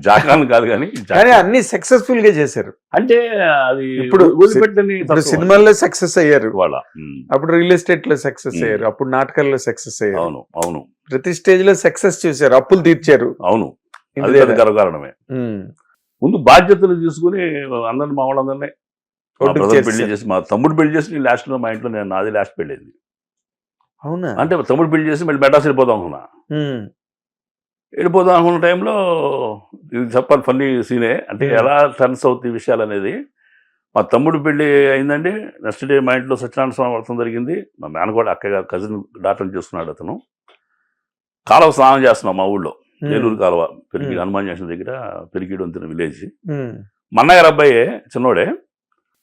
జాకాలను కాదు కానీ కానీ అన్ని సక్సెస్ఫుల్గా చేశారు. అంటే అది ఇప్పుడు ఇప్పుడు వదిలిపెట్టని సినిమాల్లో సక్సెస్ అయ్యారు. వాళ్ళ అప్పుడు రియల్ ఎస్టేట్లో సక్సెస్. అయ్యారు. అప్పుడు నాటకాల్లో సక్సెస్ అయ్యారు. అవును అవును. ప్రతి స్టేజ్లో సక్సెస్ చూశారు. అప్పులు తీర్చారు. అవును. అదే ఉమ్. ముందు బాధ్యతలు తీసుకుని అందరిని మా వాళ్ళందరినీ పెళ్ళి. చేసి మా తమ్ముడు పెళ్ళి చేసి లాస్ట్లో మా ఇంట్లో నేను నాది లాస్ట్ పెళ్ళింది. అవునా? అంటే తమ్ముడు పెళ్ళి చేసి మళ్ళీ మెడ్రాస్ వెళ్ళిపోదాం అనుకున్నా. వెళ్ళిపోదాం అనుకున్న టైంలో ఇది చెప్పాలి ఫన్నీ సీనే. అంటే. ఎలా టర్న్స్ అవుతాయి విషయాలు అనేది మా తమ్ముడు పెళ్ళి అయిందండి. నెక్స్ట్ డే మా ఇంట్లో సత్యనారాయణ స్వామి వ్రతం జరిగింది. మా మేన కూడా అక్కగా కజిన్ డాక్టర్ చేసుకున్నాడు అతను. కాలువ స్నానం చేస్తున్నాం మా ఊళ్ళో. ఏలూరు కాలువ పెరిగి. హనుమాన్ జంక్షన్ దగ్గర పెరిగిడు అంతిన విలేజ్. ఉమ్. మా అన్నగారు అబ్బాయి చిన్నోడే.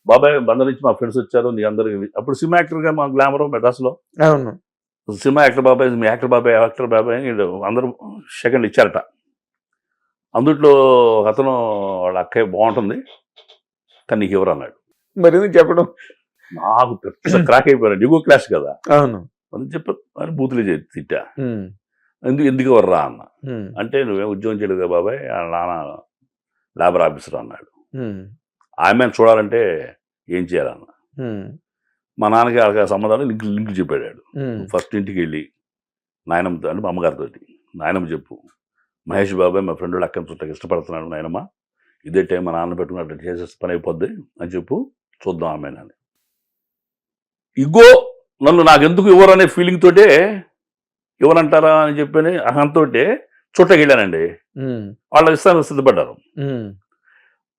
బాబాయ్ బందర్ నుంచి మా ఫ్రెండ్స్ వచ్చారు నీ అందరికి అప్పుడు సినిమా యాక్టర్గా మా గ్లామర్ మెడ్రాస్లో. అవును. సినిమా యాక్టర్ బాబాయ్ మీ యాక్టర్ బాబాయ్ యాక్టర్ బాబాయ్ అని అందరూ సెకండ్ ఇచ్చారట. అందుట్లో అతను వాళ్ళ అక్కయ్య బాగుంటుంది కానీ నీకు ఎవరు అన్నాడు. మరి ఎందుకు చెప్పడం. నాకు పెద్ద క్రాక్ అయిపోయాను దిగువ క్లాస్ కదా? అవును. అని చెప్పి మరి బూతులు చేసి తిట్టా. ఎందుకు ఎందుకు ఎవర్రా అన్న. అంటే నువ్వేం ఉద్యోగం చేయలేదు కదా బాబాయ్? నాన్న లేబర్ ఆఫీసర్ అన్నాడు. ఆమెను చూడాలంటే ఏం చేయాలన్న. మా నాన్నకి వాళ్ళకి సంబంధాలు లింక్ లింక్ చెప్పాడు. ఫస్ట్ ఇంటికి వెళ్ళి నాయనమ్మతో అంటే మా అమ్మగారితో నాయనమ్మ చెప్పు మహేష్ బాబాయ్ మా ఫ్రెండ్ అక్కడ చుట్టకి ఇష్టపడుతున్నాడు నాయనమ్మ ఇదే టైం మా నాన్న పెట్టుకున్నట్టు చేసేసి పని అయిపోద్ది అని చెప్పు చూద్దాం ఆమె అని ఇగో నన్ను నాకెందుకు ఇవ్వరు అనే ఫీలింగ్ తోటే ఇవ్వనంటారా అని చెప్పని అహంతో చుట్టకి వెళ్ళానండి ఉమ్. వాళ్ళకి ఇస్తాను సిద్ధపడ్డారు.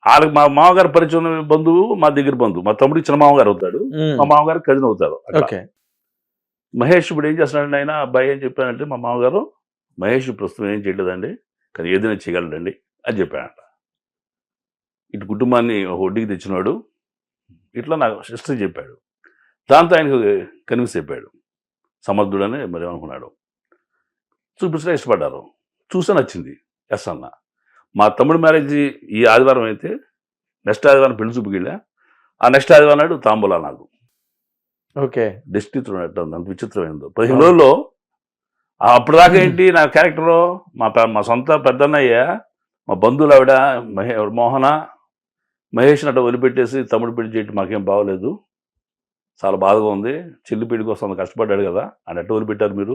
వాళ్ళకి మా మామగారు పరిచయం బంధువు మా దగ్గర బంధువు. మా తమ్ముడికి చిన్న మామగారు అవుతాడు. మా మామగారు కజిన్ అవుతారు మహేష్ ఇప్పుడు ఏం చేస్తున్నాడండి ఆయన? అబ్బాయి ఏం చెప్పానంటే మా మామగారు మహేష్ ప్రస్తుతం ఏం చేయలేదండి కానీ ఏదైనా చేయగలడండి అని చెప్పాడంట. ఇటు కుటుంబాన్ని ఒక ఒడ్డుకి తెచ్చినాడు ఇట్లా నాకు సిస్టర్ చెప్పాడు. దాంతో ఆయనకు కన్విన్స్ చెప్పాడు. సమర్థుడని మరి అనుకున్నాడు చూపించడం ఇష్టపడ్డారు. చూస్తే నచ్చింది. ఎస్ అన్న. మా తమ్ముడు మ్యారేజ్ ఈ ఆదివారం అయితే నెక్స్ట్ ఆదివారం పెళ్ళి చూపుకి వెళ్ళా ఆ నెక్స్ట్ ఆదివారం నాడు తాంబూలా నాకు. ఓకే. డెస్టినీ అంత విచిత్రమైనదో పదిహేను రోజుల్లో దాకా ఏంటి నా క్యారెక్టర్? మా మా సొంత పెద్దన్నయ్య మా బంధువులు ఆవిడ మహే మోహన మహేష్ అట్లా వదిలిపెట్టేసి తమ్ముడు పెళ్ళి చేయటం మాకేం బాగోలేదు. చాలా బాధగా ఉంది. చెల్లి పెళ్ళి కోసం అంత కష్టపడ్డాడు కదా అని అట్ట వదిలిపెట్టారు మీరు?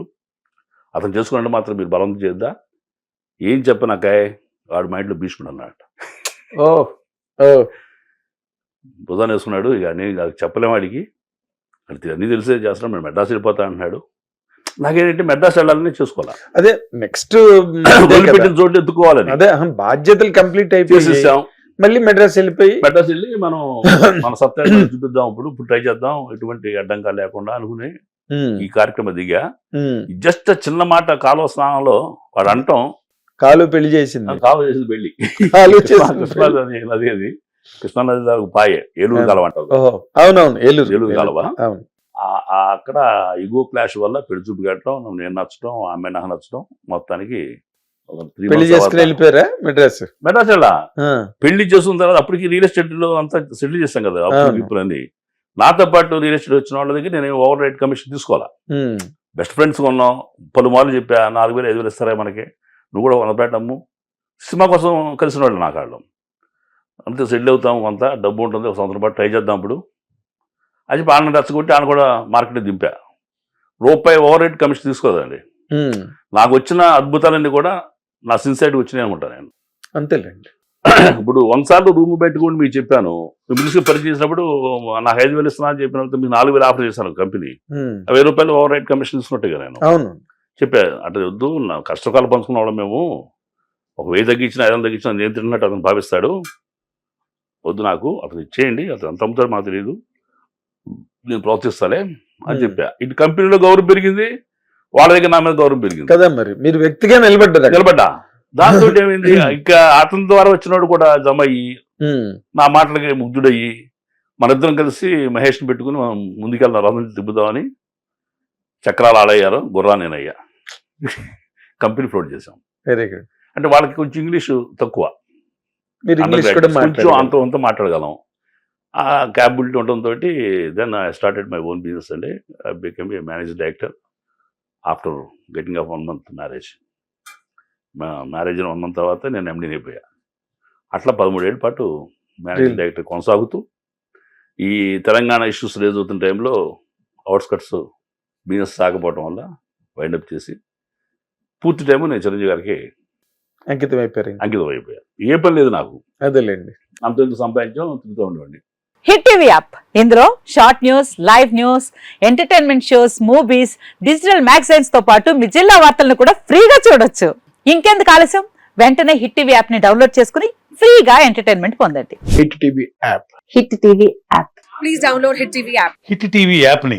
అతను చేసుకున్నట్టు మాత్రం మీరు బలవంతం చేద్దా ఏం చెప్పనాకాయ్ వాడు మైండ్లో భీష్ముడు అన్నాడు ఓ ఓ. వేసుకున్నాడు ఇక నేను చెప్పలేం వాడికి. అది అన్నీ తెలిసే చేస్తున్నాం మేము మెడ్రాస్ వెళ్ళిపోతా అంటున్నాడు. నాకేంటంటే మెడ్రాస్ వెళ్ళాలని చేసుకోవాలా. అదే నెక్స్ట్ వదిలిపెట్టిన చోటు ఎత్తుకోవాలని. అదే బాధ్యతలు కంప్లీట్ అయిపోయి మళ్ళీ మెడ్రాస్ వెళ్ళిపోయి మెడ్రాస్ వెళ్ళి మనం మన సత్తా ఏంటో చూపిద్దాం ఇప్పుడు ఇప్పుడు ట్రై చేద్దాం ఎటువంటి అడ్డంకాలు లేకుండా అనుకుని. ఈ కార్యక్రమం దిగా. జస్ట్ చిన్న మాట కాలువ స్నానంలో వాడు అంటాం కాలు పెళ్ళి చేసింది. కాలువ చేసింది పెళ్ళి. కాలు చేసింది నది అది కృష్ణా నది దాకా పాయే ఏలూరు కాలువ అంటారు అవునవును ఏలూరు. ఏలూరు కాలువ? అక్కడ ఇగో క్లాష్ వల్ల పెళ్ళి చూపు కట్టడం నేను నచ్చడం ఆమె నాకు నచ్చడం మొత్తానికి పెళ్ళి చేసుకుని వెళ్ళిపోయారా మెడ్రాస్? మెడ్రాస్ వెళ్ళా. పెళ్ళి చేసుకున్న తర్వాత అప్పటికి రియల్ ఎస్టేట్లో అంతా సెటిల్ చేస్తాం కదా. ఇప్పుడు అని నాతో పాటు రియల్ ఎస్టేట్ వచ్చిన వాళ్ళ దగ్గర నేను ఓవర్ రైట్ కమిషన్ తీసుకోవాలా. బెస్ట్ ఫ్రెండ్స్ కొన్నాం పలుమార్లు చెప్పా నాలుగు వేలు ఐదు వేలు ఇస్తారా మనకి? నువ్వు కూడా వంద పెట్టమ్ము. సినిమా కోసం కలిసిన వాళ్ళు నాకు వాళ్ళు అంతే సెటిల్ అవుతాం కొంత డబ్బు ఉంటుంది ఒక సంవత్సరం పాటు ట్రై చేద్దాం ఇప్పుడు. అది చెప్పి ఆన రెచ్చగొట్టి ఆయన కూడా మార్కెట్ దింపా. రూపాయి ఓవర్ రేట్ కమిషన్ తీసుకోదండి. నాకు వచ్చిన అద్భుతాలన్నీ కూడా నా సిన్సైడ్ వచ్చినాయి అనుకుంటా నేను. అంతేలేండి. ఇప్పుడు వందసార్లు రూమ్ పెట్టుకోండి మీకు చెప్పాను. తీసుకుని పని చేసినప్పుడు నాకు ఐదు వేలు ఇస్తున్నా అని చెప్పినప్పుడు మీకు నాలుగు వేలు ఆఫర్ చేశాను కంపెనీ. వెయ్యి రూపాయలు ఓవర్ రైట్ కమిషన్ తీసుకున్నట్టుగా నేను. అవును. చెప్పా అటు వద్దు నా కష్టకాలం పంచుకున్న వాళ్ళం మేము. ఒక వెయ్యి తగ్గించిన ఐదు వందలు తగ్గించిన నేను తిన్నట్టు అతను భావిస్తాడు. వద్దు నాకు అతను ఇచ్చేయండి అతను ఎంత అమ్ముతాడో మాకు తెలియదు నేను ప్రోత్సహిస్తాలే అని. చెప్పా. ఇటు కంపెనీలో గౌరవం పెరిగింది వాళ్ళ దగ్గర నా మీద గౌరవం పెరిగింది. కదా మరి? మీరు వ్యక్తిగా నిలబడ్డారు అక్కడ. నిలబడ్డా. దాంతో ఏమైంది? ఇంకా అతని ద్వారా వచ్చినోడు కూడా జమ అయ్యి. నా మాటలకి ముగ్ధుడయ్యి మన ఇద్దరం కలిసి మహేష్ని పెట్టుకుని మనం ముందుకెళ్దాం రథం తిప్పుదామని చక్రాలు ఆడయ్యారు గుర్రా నేనయ్యా కంపెనీ ఫ్లోట్ చేసాం వెరీ గుడ్. అంటే వాళ్ళకి కొంచెం ఇంగ్లీష్ తక్కువ. మీరు ఇంగ్లీష్ కూడా కొంచెం అంత అంత మాట్లాడగలం. ఆ క్యాపబిలిటీ ఉండడంతో then I started my own business అండి become a manage director after getting of one month marriage marriage one month తర్వాత నేను ఎండీని అయిపోయా. అట్లా పదమూడేళ్ళ పాటు మేనేజింగ్? డైరెక్టర్ కొనసాగుతూ ఈ తెలంగాణ ఇష్యూస్ రేజ్ అవుతున్న టైంలో అవుట్స్కట్స్ బిజినెస్ సాగపోవటం వల్ల వైండప్ చేసి పూర్తి టైము నేను చిరంజీవి గారికి అంకితం అయిపోయారు. అంకితం అయిపోయా ఏ పని లేదు నాకు. అదేలేండి. అంత ఇంత సంపాదించాం తిరుగుతూ ఉండేవాడిని. Hit TV app. ఇందులో short news live news entertainment shows movies digital మ్యాగజైన్స్తో పాటు మీ జిల్లా వార్తలను కూడా ఫ్రీగా చూడొచ్చు. ఇంకెందుకు ఆలస్యం? వెంటనే హిట్ టీవీ యాప్ని డౌన్లోడ్ చేసుకుని ఫ్రీగా ఎంటర్టైన్మెంట్ పొందండి. Hit TV app. Hit TV app. Please download Hit TV app. Hit TV యాప్ని